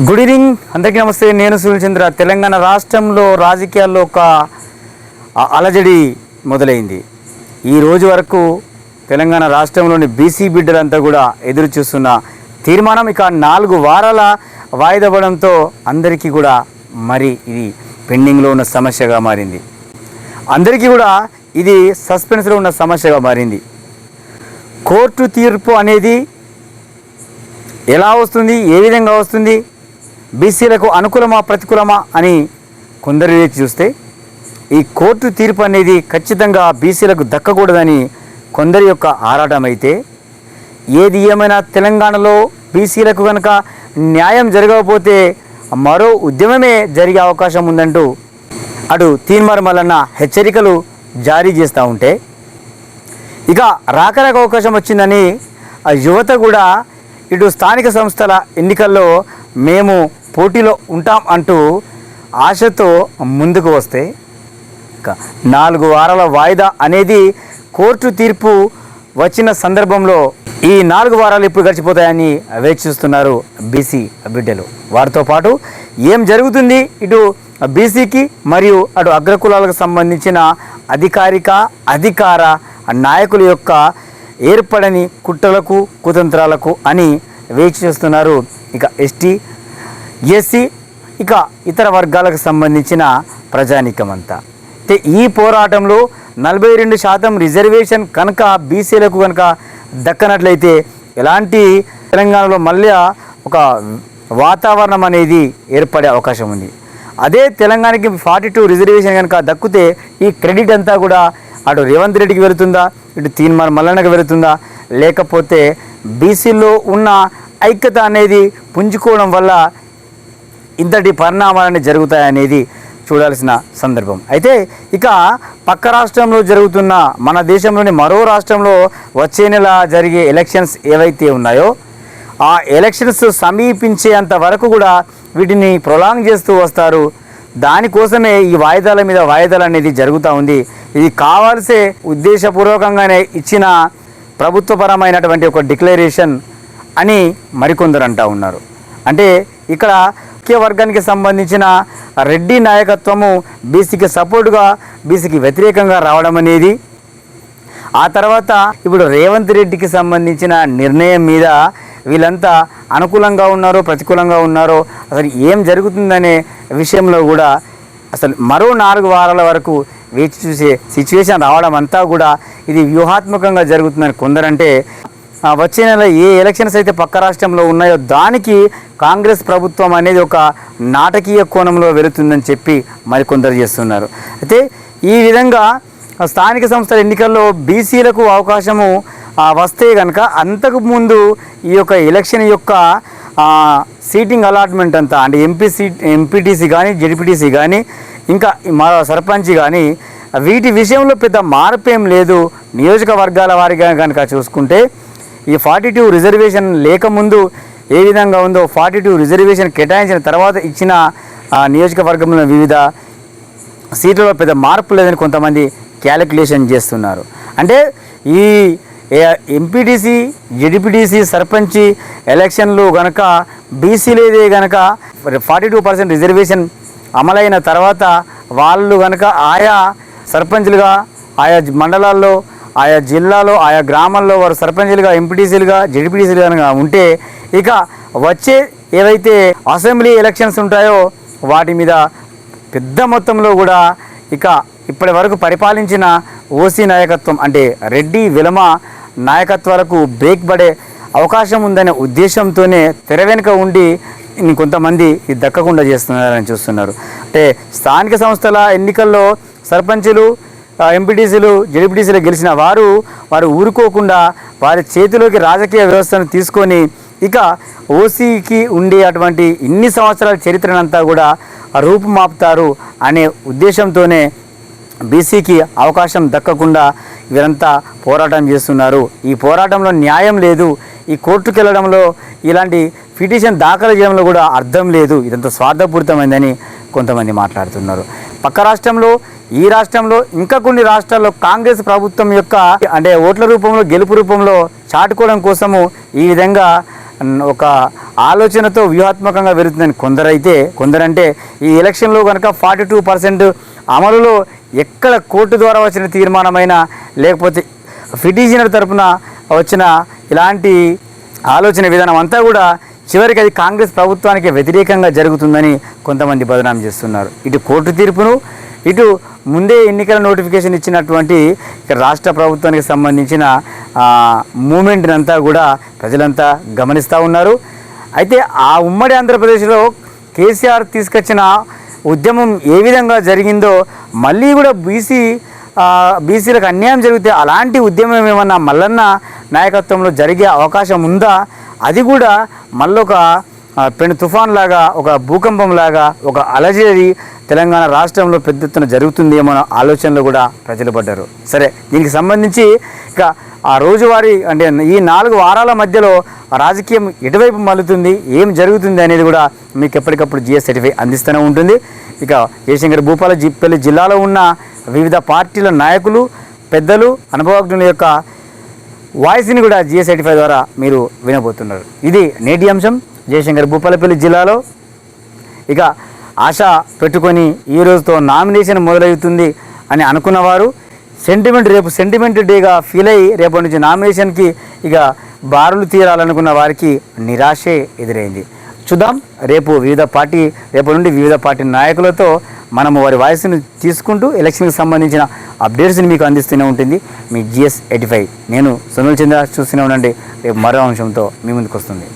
Good evening అందరికీ నమస్తే. నేను సునీల్ చంద్ర. తెలంగాణ రాష్ట్రంలో రాజకీయాల్లో ఒక అలజడి మొదలైంది. ఈ రోజు వరకు తెలంగాణ రాష్ట్రంలోని బీసీ బిడ్డలంతా కూడా ఎదురు చూస్తున్న తీర్మానం ఇక నాలుగు వారాల వాయిదా పడడంతో అందరికీ కూడా మరి ఇది పెండింగ్లో ఉన్న సమస్యగా మారింది. అందరికీ కూడా ఇది సస్పెన్స్లో ఉన్న సమస్యగా మారింది. కోర్టు తీర్పు అనేది ఎలా వస్తుంది? ఏ విధంగా వస్తుంది? బీసీలకు అనుకూలమా ప్రతికూలమా అని కొందరు వేచి చూస్తే ఈ కోర్టు తీర్పు అనేది ఖచ్చితంగా బీసీలకు దక్కకూడదని కొందరి యొక్క ఆరాటం అయితే ఏది ఏమైనా తెలంగాణలో బీసీలకు కనుక న్యాయం జరగకపోతే మరో ఉద్యమమే జరిగే అవకాశం ఉందంటూ అటు తీన్మార్ మల్లన్న హెచ్చరికలు జారీ చేస్తూ ఉంటే ఇక రాకరాక అవకాశం వచ్చిందని ఆ యువత కూడా ఇటు స్థానిక సంస్థల ఎన్నికల్లో మేము పోటీలో ఉంటాం అంటూ ఆశతో ముందుకు వస్తే ఇక నాలుగు వారాల వాయిదా అనేది కోర్టు తీర్పు వచ్చిన సందర్భంలో ఈ నాలుగు వారాలు ఇప్పుడు గడిచిపోతాయని వేచి చూస్తున్నారు బీసీ బిడ్డలు వారితో పాటు ఏం జరుగుతుంది ఇటు బీసీకి మరియు అటు అగ్రకులాలకు సంబంధించిన అధికారిక అధికార నాయకుల యొక్క ఏర్పడని కుట్రలకు కుతంత్రాలకు అని వేచి చూస్తున్నారు. ఇక ఎస్టీ ఎస్సీ ఇక ఇతర వర్గాలకు సంబంధించిన ప్రజానీకమంతా. అయితే ఈ పోరాటంలో నలభై రెండు శాతం రిజర్వేషన్ కనుక బీసీలకు కనుక దక్కనట్లయితే ఎలాంటి తెలంగాణలో మళ్ళీ ఒక వాతావరణం అనేది ఏర్పడే అవకాశం ఉంది. అదే తెలంగాణకి ఫార్టీ టూ రిజర్వేషన్ కనుక దక్కితే ఈ క్రెడిట్ అంతా కూడా అటు రేవంత్ రెడ్డికి వెళుతుందా ఇటు తీన్మార్ మల్లన్నకు వెళుతుందా లేకపోతే బీసీలో ఉన్న ఐక్యత అనేది పుంజుకోవడం వల్ల ఇంతటి పరిణామాలన్నీ జరుగుతాయనేది చూడాల్సిన సందర్భం. అయితే ఇక పక్క రాష్ట్రంలో జరుగుతున్న మన దేశంలోని మరో రాష్ట్రంలో వచ్చే నెల జరిగే ఎలక్షన్స్ ఏవైతే ఉన్నాయో ఆ ఎలక్షన్స్ సమీపించేంత వరకు కూడా వీటిని ప్రొలాంగ్ చేస్తూ వస్తారు. దానికోసమే ఈ వాయిదాల మీద వాయిదాలు అనేది జరుగుతూ ఉంది. ఇది కావాల్సే ఉద్దేశపూర్వకంగానే ఇచ్చిన ప్రభుత్వపరమైనటువంటి ఒక డిక్లరేషన్ అని మరికొందరు అంటూ ఉన్నారు. అంటే ఇక్కడ ముఖ్య వర్గానికి సంబంధించిన రెడ్డి నాయకత్వము బీసీకి సపోర్టుగా బీసీకి వ్యతిరేకంగా రావడం అనేది. ఆ తర్వాత ఇప్పుడు రేవంత్ రెడ్డికి సంబంధించిన నిర్ణయం మీద వీళ్ళంతా అనుకూలంగా ఉన్నారో ప్రతికూలంగా ఉన్నారో అసలు ఏం జరుగుతుందనే విషయంలో కూడా అసలు మరో నాలుగు వారాల వరకు వేచి చూసే సిచ్యువేషన్ రావడం అంతా కూడా ఇది వ్యూహాత్మకంగా జరుగుతుందని కొందరంటే వచ్చే నెల ఏ ఎలక్షన్స్ అయితే పక్క రాష్ట్రంలో ఉన్నాయో దానికి కాంగ్రెస్ ప్రభుత్వం అనేది ఒక నాటకీయ కోణంలో వెళుతుందని చెప్పి మరికొందరు చేస్తున్నారు. అయితే ఈ విధంగా స్థానిక సంస్థల ఎన్నికల్లో బీసీలకు అవకాశము వస్తే కనుక అంతకు ముందు ఈ యొక్క ఎలక్షన్ యొక్క సీటింగ్ అలాట్మెంట్ అంతా అంటే ఎంపీ సీట్ ఎంపీటీసీ కానీ జెడ్పీటీసీ కానీ ఇంకా మా సర్పంచ్ కానీ వీటి విషయంలో పెద్ద మార్పేం లేదు. నియోజకవర్గాల వారిగా కనుక చూసుకుంటే ఈ ఫార్టీ టూ రిజర్వేషన్ లేకముందు ఏ విధంగా ఉందో ఫార్టీ టూ రిజర్వేషన్ కేటాయించిన తర్వాత ఇచ్చిన నియోజకవర్గంలో వివిధ సీట్లలో పెద్ద మార్పు లేదని కొంతమంది క్యాలిక్యులేషన్ చేస్తున్నారు. అంటే ఈ ఎంపీటీసీ జడిపిటీసీ సర్పంచ్ ఎలక్షన్లు గనక బీసీలేదే గనక ఫార్టీ టూ పర్సెంట్ రిజర్వేషన్ అమలైన తర్వాత వాళ్ళు గనక ఆయా సర్పంచ్లుగా ఆయా మండలాల్లో ఆయా జిల్లాలో ఆయా గ్రామాల్లో వారు సర్పంచ్లుగా ఎంపీటీసీలుగా జెడ్పీటీసీలుగా ఉంటే ఇక వచ్చే ఏవైతే అసెంబ్లీ ఎలక్షన్స్ ఉంటాయో వాటి మీద పెద్ద మొత్తంలో కూడా ఇక ఇప్పటి వరకు పరిపాలించిన ఓసీ నాయకత్వం అంటే రెడ్డి విలమ నాయకత్వాలకు బ్రేక్ పడే అవకాశం ఉందనే ఉద్దేశంతోనే తెర వెనుక ఉండి ఇంకొంతమంది కొంతమంది ఇది దక్కకుండా చేస్తున్నారని చూస్తున్నారు. అంటే స్థానిక సంస్థల ఎన్నికల్లో సర్పంచులు ఎంపీటీసీలు జెడ్పీటీసీలు గెలిచిన వారు వారు ఊరుకోకుండా వారి చేతిలోకి రాజకీయ వ్యవస్థను తీసుకొని ఇక ఓసీకి ఉండే అటువంటి ఇన్ని సంవత్సరాల చరిత్రనంతా కూడా రూపుమాపుతారు అనే ఉద్దేశంతోనే బీసీకి అవకాశం దక్కకుండా వీరంతా పోరాటం చేస్తున్నారు. ఈ పోరాటంలో న్యాయం లేదు. ఈ కోర్టుకు వెళ్ళడంలో ఇలాంటి పిటిషన్ దాఖలు చేయడంలో కూడా అర్థం లేదు. ఇదంతా స్వార్థపూరితమైందని కొంతమంది మాట్లాడుతున్నారు. పక్క రాష్ట్రంలో ఈ రాష్ట్రంలో ఇంకా కొన్ని రాష్ట్రాల్లో కాంగ్రెస్ ప్రభుత్వం యొక్క అంటే ఓట్ల రూపంలో గెలుపు రూపంలో చాటుకోవడం కోసము ఈ విధంగా ఒక ఆలోచనతో వ్యూహాత్మకంగా వెళుతుందని కొందరైతే కొందరంటే ఈ ఎలక్షన్లో కనుక ఫార్టీ టూ పర్సెంట్ అమలులో ఎక్కడ కోర్టు ద్వారా వచ్చిన తీర్మానమైనా లేకపోతే పిటిషనర్ తరపున వచ్చిన ఇలాంటి ఆలోచన విధానం అంతా కూడా చివరికి అది కాంగ్రెస్ ప్రభుత్వానికి వ్యతిరేకంగా జరుగుతుందని కొంతమంది బదనాం చేస్తున్నారు. ఇటు కోర్టు తీర్పును ఇటు ముందే ఎన్నికల నోటిఫికేషన్ ఇచ్చినటువంటి రాష్ట్ర ప్రభుత్వానికి సంబంధించిన మూమెంట్ అంతా కూడా ప్రజలంతా గమనిస్తూ ఉన్నారు. అయితే ఆ ఉమ్మడి ఆంధ్రప్రదేశ్లో కేసీఆర్ తీసుకొచ్చిన ఉద్యమం ఏ విధంగా జరిగిందో మళ్ళీ కూడా బీసీ బీసీలకు అన్యాయం జరిగితే అలాంటి ఉద్యమం ఏమన్నా మల్లన్న నాయకత్వంలో జరిగే అవకాశం ఉందా? అది కూడా మళ్ళొక పెను తుఫాన్ లాగా ఒక భూకంపం లాగా ఒక అలజడి తెలంగాణ రాష్ట్రంలో పెద్ద ఎత్తున జరుగుతుందేమో ఏమో ఆలోచనలో కూడా ప్రజలు పడ్డారు. సరే దీనికి సంబంధించి ఇక ఆ రోజువారీ అంటే ఈ నాలుగు వారాల మధ్యలో రాజకీయం ఎటువైపు మల్లుతుంది ఏం జరుగుతుంది అనేది కూడా మీకు ఎప్పటికప్పుడు జిఎస్ సర్టిఫై అందిస్తూనే ఉంటుంది. ఇక జయశంకర్ భూపాల జిప్పల్లి జిల్లాలో ఉన్న వివిధ పార్టీల నాయకులు పెద్దలు అనుభవజ్ఞుల యొక్క వాయిస్ని కూడా జిఎస్ సర్టిఫై ద్వారా మీరు వినబోతున్నారు. ఇది నేటి అంశం. జయశంకర్ భూపాలపల్లి జిల్లాలో. ఇక ఆశ పెట్టుకొని ఈ రోజుతో నామినేషన్ మొదలవుతుంది అని అనుకున్నవారు సెంటిమెంట్ రేపు సెంటిమెంట్ డేగా ఫీల్ అయ్యి రేపటి నుంచి నామినేషన్కి ఇక బారులు తీరాలనుకున్న వారికి నిరాశే ఎదురైంది. చూద్దాం. రేపు వివిధ పార్టీ రేపు నుండి వివిధ పార్టీ నాయకులతో మనము వారి వాయిస్ని తీసుకుంటూ ఎలక్షన్కి సంబంధించిన అప్డేట్స్ని మీకు అందిస్తూనే ఉంటుంది. మీ జిఎస్ ఎయిటీ ఫైవ్. నేను సునీల్ చంద్ర చూస్తూనే ఉండండి. రేపు మరో అంశంతో మీ ముందుకు వస్తుంది.